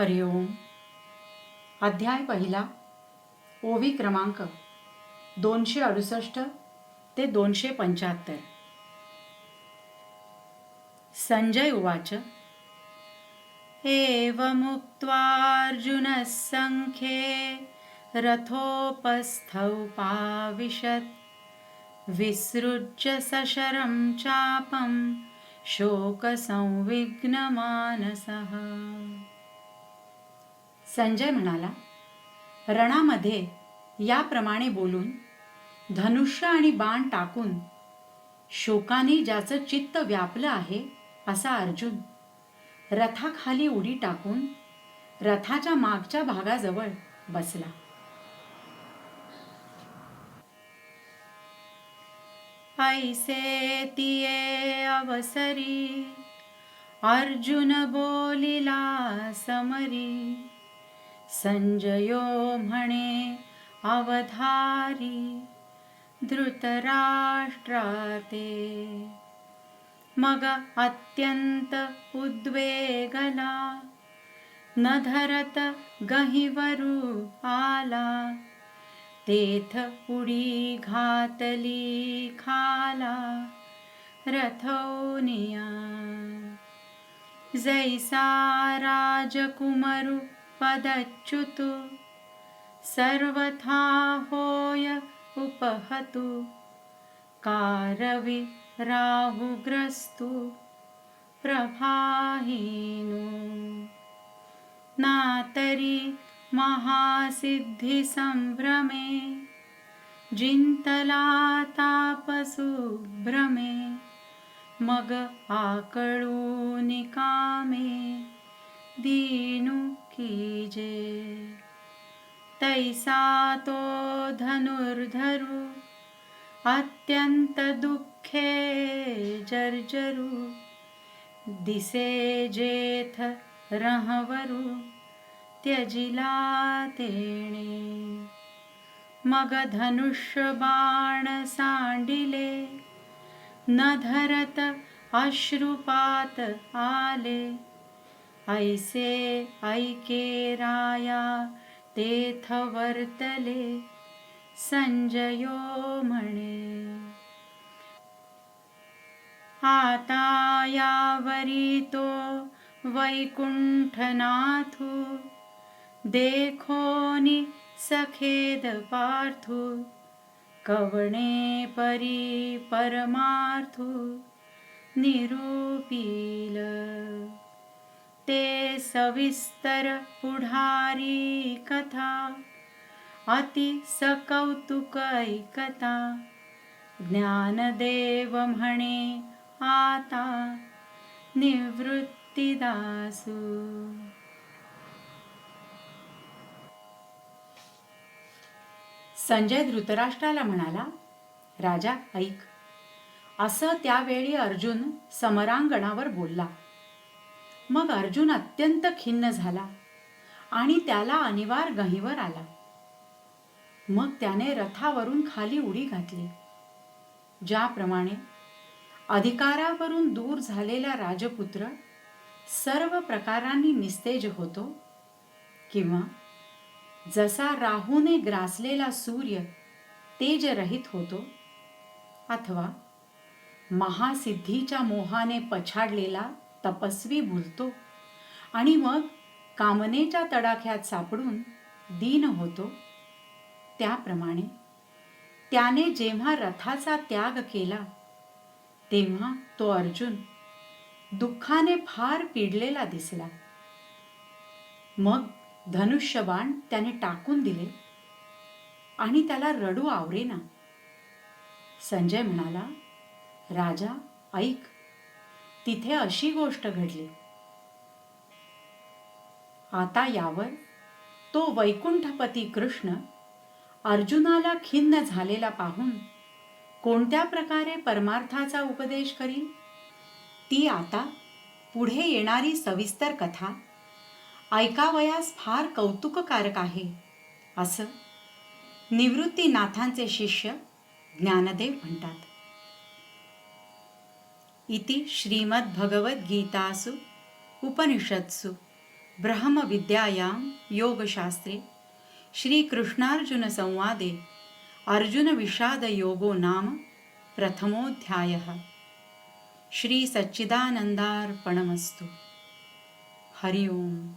हरिओम अध्याय पहिला ओवी क्रमांक दोनशे अडुसष्ट ते दोनशे पंच्याहत्तर. संजय उवाच. एवमुक्त्वार्जुनः सङ्ख्ये रथोपस्थौ पाविशत्. विसृज्य सशरं चापं शोकसंविघ्नमानसः. संजय म्हणाला रणामध्ये याप्रमाणे बोलून धनुष्य आणि बाण टाकून शोकाने ज्याचं चित्त व्यापलं आहे असा अर्जुन रथाखाली उडी टाकून रथाच्या मागच्या भागाजवळ बसला. ऐसे तिये अवसरी अर्जुन बोलिला समरी संजयो म्हणे अवधारी धृतराष्ट्राते. मग अत्यंत उद्वेगला न धरत गहिवरू आला. तेथ उडी घातली खाला रथोनिया. जैसा राजकुमरु पदच्युत। सर्वथा होय उपहतु। कारवि राहुग्रस्तु। प्रभाहीनु। नातरि महासिद्धिसम्भ्रमे जिन्तलातापसुभ्रमे मग आकळूनिकामे दी कीजे। तैसा तो धनुर्धरू अत्यंत दुःखे जर्जरु। दिसे जेथ रहवरू त्यजिला तेणे। मग धनुष्य बाण सांडिले न धरत अश्रुपात आले। ऐसे ऐके राया तेथ वर्तले संजयो म्हणे आता यावरी तो वैकुंठनाथू देखोनि सखेद पार्थू कवणे परी परमार्थू निरूपील। ते सविस्तर पुढारी कथा अति सकौतुकैकता ज्ञानदेव म्हणे आता निवृत्तीदासू संजय धृतराष्ट्राला म्हणाला राजा ऐक. असं त्यावेळी अर्जुन समरांगणावर बोलला. मग अर्जुन अत्यंत खिन्न झाला आणि त्याला अनिवार गहीवर आला. मग त्याने रथावरून खाली उडी घातली. ज्याप्रमाणे अधिकारावरून दूर झालेला राजपुत्र सर्व प्रकारांनी निस्तेज होतो किंवा जसा राहूने ग्रासलेला सूर्य तेजरहित होतो अथवा महासिद्धीच्या मोहाने पछाडलेला तपस्वी भुलतो. आणि मग कामनेच्या तडाख्यात सापडून दीन होतो. त्याप्रमाणे त्याने जेव्हा रथाचा त्याग केला तेव्हा तो अर्जुन दुःखाने फार पिडलेला दिसला. मग धनुष्यबाण त्याने टाकून दिले आणि त्याला रडू आवरेना. संजय म्हणाला राजा ऐक तिथे अशी गोष्ट घडली. आता यावर तो वैकुंठपती कृष्ण अर्जुनाला खिन्न झालेला पाहून कोणत्या प्रकारे परमार्थाचा उपदेश करील? ती आता पुढे येणारी सविस्तर कथा ऐकावयास फार कौतुककारक आहे असं निवृत्तीनाथांचे शिष्य ज्ञानदेव म्हणतात. इति श्रीमद्भगवद्गीतासु उपनिषत्सु ब्रह्मविद्यायां योगशास्त्रे श्रीकृष्णार्जुनसंवादे अर्जुनविषादयोगो नाम प्रथमोऽध्यायः। श्रीसच्चिदानन्दार्पणमस्तु। हरि ओम्।